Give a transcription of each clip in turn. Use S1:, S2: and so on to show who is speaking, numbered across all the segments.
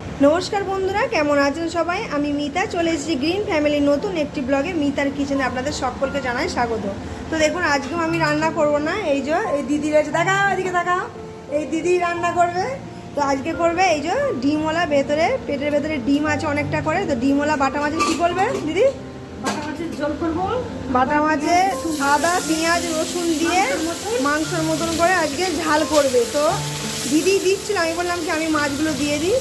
S1: নমস্কার বন্ধুরা কেমন আছেন সবাই? আমি মিতা চলে এসেছি গ্রিন ফ্যামিলির নতুন একটি ব্লগে মিতার কিচেনে আপনাদের সকলকে জানাই স্বাগত। তো দেখুন আজকেও আমি রান্না করব না এই যে এই দিদি রয়েছে দেখা এদিকে দেখা এই দিদি রান্না করবে। তো আজকে করবে এই যে ডিমওয়ালা ভেতরে পেটের ভেতরে ডিম আছে অনেকটা করে তো ডিমওয়ালা বাটা মাছের কী করবে দিদি?
S2: বাটা মাছের ঝোল করব।
S1: বাটা মাছে আদা পেঁয়াজ রসুন দিয়ে মাংসের মতন করে আজকে ঝাল করবে। তো দিদি দিচ্ছিল আমি বললাম কি আমি মাছগুলো দিয়ে দিই।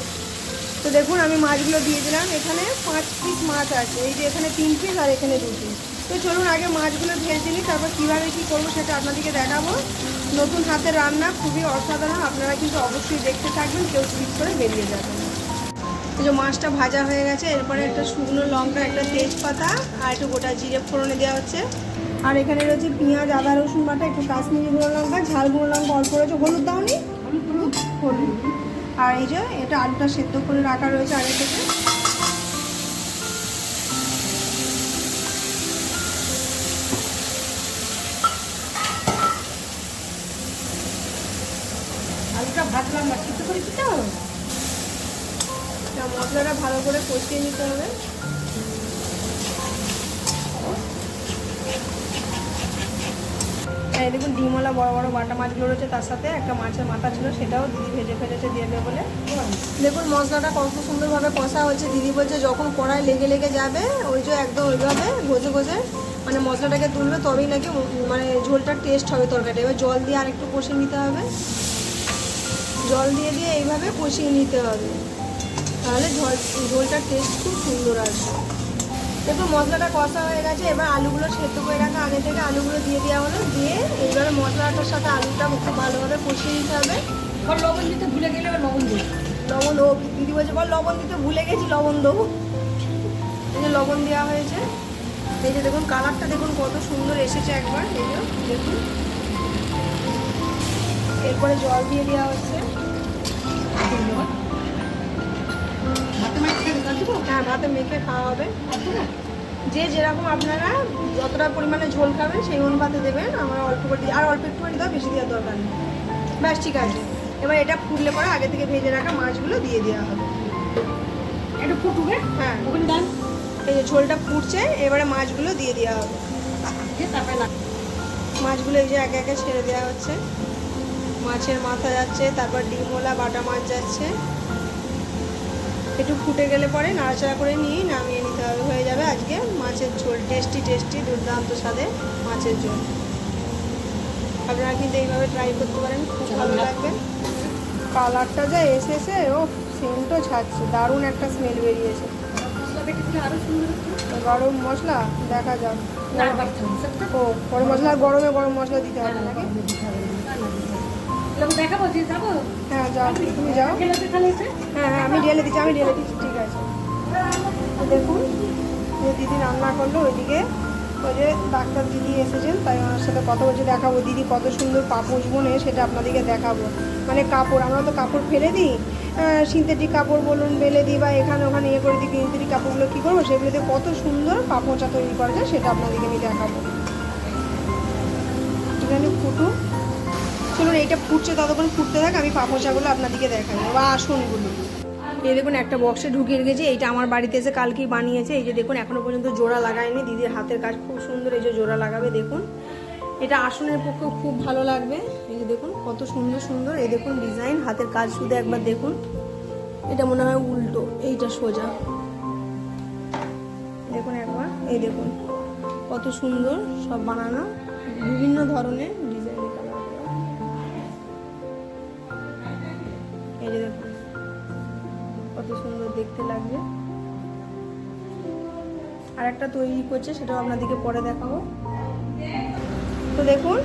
S1: তো দেখুন, আমি মাছগুলো দিয়ে দিলাম। এখানে পাঁচ পিস মাছ আছে। এই যে এখানে তিন পিস আর এখানে দু পিস তো চলুন, আগে মাছগুলো ভেজে নিই, তারপর কীভাবে কী করব সেটা আপনাদেরকে দেখাবো। নতুন হাতের রান্না খুবই অসাধারণ। আপনারা কিন্তু অবশ্যই দেখতে থাকবেন, কেউ স্লিপ করে বেরিয়ে যাবেন। যে মাছটা ভাজা হয়ে গেছে, এরপরে একটা শুকনো লঙ্কা, একটা তেজপাতা আর একটু গোটা জিরে ফোড়নে দেওয়া হচ্ছে। আর এখানে রয়েছে পেঁয়াজ, আদা, রসুন বাটা, একটু কাশ্মীরি গুঁড়ো লঙ্কা, ঝাল গুঁড়ো লঙ্কা অল্প রয়েছে। হলুদ দাওনি? হলুদ আর এই যে এটা আলুটা সেদ্ধ করে রাখা রয়েছে আগে থেকে
S2: আলুটা ভাজলাম না সিদ্ধ করেছি তো
S1: তা মশলাটা ভালো করে কষিয়ে নিতে হবে। এই দেখুন ডিমওয়ালা বড় বড় বাটা মাছগুলো রয়েছে, তার সাথে একটা মাছের মাথা ছিল, সেটাও দিদি ভেজে ফেলেছে দেবে বলে। দেখুন, মশলাটা কত সুন্দরভাবে কষা হয়েছে। দিদি বলছে যখন কড়াই লেগে লেগে যাবে, ওই যে একদম ওইভাবে ঘষে ঘষে মানে মশলাটাকে তুলবে, তবেই নাকি মানে ঝোলটা টেস্ট হবে তরকারিটা। এবার জল দিয়ে আরেকটু কষিয়ে নিতে হবে। জল দিয়ে দিয়ে এইভাবে কষিয়ে নিতে হবে। তাহলে ঝোল, ঝোলটার টেস্ট খুব সুন্দর আসবে। দেখুন মশলাটা কষা হয়ে গেছে এবার আলুগুলো সেদ্ধ করে রাখা। আগে থেকে আলুগুলো দিয়ে দেওয়া হলো দিয়ে এইবারে মশলাটার সাথে আলুটা খুব ভালোভাবে কষিয়ে দিতে হবে।
S2: এবার লবণ দিতে ভুলে গেলে এবার লবণ দিই
S1: লবণ ও দিদি বলছে বল লবণ দিতে ভুলে গেছি লবণ দেবো। এই যে লবণ দেওয়া হয়েছে। এই যে দেখুন কালারটা দেখুন কত সুন্দর এসেছে একবার। এই যে দেখুন। এরপরে জল দিয়ে দেওয়া হচ্ছে।
S2: হাতে
S1: হ্যাঁ ভাতে মেখে খাওয়া হবে। যে যেরকম আপনারা যতটা পরিমাণে ঝোল খাবেন সেই অনুপাতে দেবেন। আমরা অল্প করে দিই আর অল্প একটু করে দাও বেশি দেওয়ার দরকার নেই। ব্যাস ঠিক আছে। এবার এটা ফুটলে পরে আগে থেকে ভেজে রাখা মাছগুলো দিয়ে দেওয়া হবে।
S2: একটু ফুটুবে?
S1: হ্যাঁ।
S2: ওখানে
S1: এই যে ঝোলটা ফুটছে এবারে মাছগুলো দিয়ে দেওয়া হবে।
S2: তারপরে
S1: মাছগুলো এই যে একে একে ছেড়ে দেওয়া হচ্ছে। মাছের মাথা যাচ্ছে তারপর ডিমওয়ালা বাটা মাছ যাচ্ছে। একটু ফুটে গেলে পরে নাড়াচাড়া করে নিয়ে নামিয়ে নিতে হবে হয়ে যাবে আজকে মাছের ঝোল টেস্টি টেস্টি দুর্দান্ত স্বাদে মাছের ঝোল আপনারা কিন্তু এইভাবে ট্রাই করতে পারেন খুব ভালো লাগবে কালারটা যা এসেছে ও সেন্টও ছাড়ছে দারুণ একটা স্মেল বেরিয়েছে গরম মশলা দেখা যাক ও গরম মশলা গরমে গরম মশলা দিতে হবে নাকি
S2: দেখাবো যে যাব?
S1: হ্যাঁ যাও তুমি যাও। হ্যাঁ হ্যাঁ আমি ঢেলে দিচ্ছি আমি ঢেলে দিচ্ছি ঠিক আছে। দেখুন যে দিদি রান্না করল ওইদিকে। ওই যে ডাক্তার দিদি এসেছেন তাই ওনার সাথে কথা বলছে দেখাবো দিদি কত সুন্দর পাপোশ বোনে সেটা আপনাদেরকে দেখাবো। মানে কাপড় আমরা তো কাপড় ফেলে দিই। সিনথেটিক কাপড় বলুন বেলে দিই বা এখানে ওখানে ইয়ে করে দিই সিনথেটিক কাপড়গুলো কী করব? সেগুলোতে কত সুন্দর পাপোচা তৈরি করা যায় সেটা আপনাদেরকে আমি দেখাবো। এখানে ফুটু চলুন, এইটা ফুটছে ততক্ষণ ফুটতে থাক, আমি পাপোচাগুলো আপনাদেরকে দেখাই। বা আসনগুলো। এই দেখুন, একটা বক্সে ঢুকিয়ে রেখেছি, এইটা আমার বাড়িতে এসে কালকেই বানিয়েছে। এই যে দেখুন, এখনও পর্যন্ত জোড়া লাগায়নি দিদির হাতের কাজ খুব সুন্দর, এই যে জোড়া লাগাবে, দেখুন। এটা আসনের পক্ষেও খুব ভালো লাগবে। এই যে দেখুন, কত সুন্দর সুন্দর। এই দেখুন ডিজাইন হাতের কাজ শুধু একবার দেখুন। এটা মনে হয় উল্টো, এইটা সোজা। দেখুন একবার, এই দেখুন, কত সুন্দর সব বানানো। বিভিন্ন ধরনের আর একটা তৈরি করছে, সেটাও আপনাদেরকে পরে দেখাবো। তো দেখুন,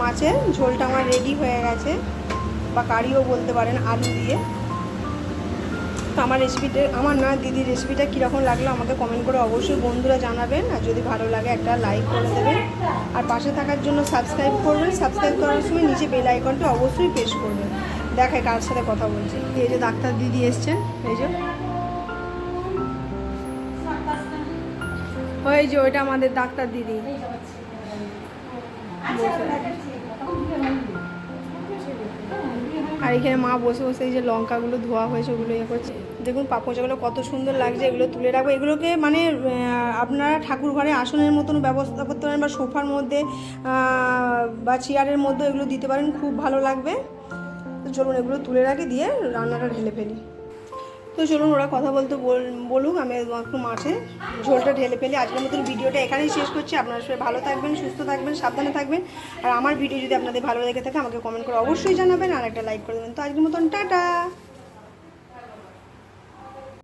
S1: মাছের ঝোলটা আমার রেডি হয়ে গেছে, বা কারিও বলতে পারেন, আলু দিয়ে। তো আমার রেসিপিটা আমার না, দিদির রেসিপিটা কীরকম লাগল আমাকে কমেন্ট করে অবশ্যই বন্ধুরা জানাবেন, আর যদি ভালো লাগে একটা লাইক করে দেবেন। আর পাশে থাকার জন্য সাবস্ক্রাইব করবেন সাবস্ক্রাইব করার সময় নিচে বেল আইকনটা অবশ্যই প্রেস করবেন। দেখায় কার সাথে কথা বলছি। এই যে ডাক্তার দিদি এসছেন, এই যে। ওই যে ওইটা আমাদের ডাক্তার দিদি। আর এখানে মা বসে বসে এই যে লঙ্কাগুলো ধোয়া হয়েছে, ওগুলো ইয়ে করছে। দেখুন পাপোচাগুলো কত সুন্দর লাগছে, এগুলো তুলে রাখব। এগুলোকে মানে আপনারা ঠাকুর ঘরে আসনের মতন ব্যবস্থা করতে পারেন বা সোফার মধ্যে বা চেয়ারের মধ্যে এগুলো দিতে পারেন, খুব ভালো লাগবে। চলুন এগুলো তুলে রাখি, দিয়ে রান্নাটা ঢেলে ফেলি। তো চলুন ওরা কথা বলতে বল- বলুক, আমি একটু মাঠে ঝোলটা ঢেলে ফেলি। আজকের মতন ভিডিওটা এখানেই শেষ করছি। আপনারা সবাই ভালো থাকবেন, সুস্থ থাকবেন, সাবধানে থাকবেন। আর আমার ভিডিও যদি আপনাদের ভালো লেগে থাকে, আমাকে কমেন্ট করে অবশ্যই জানাবেন আর একটা লাইক করে দেবেন। তো আজকের মতন, টাটা!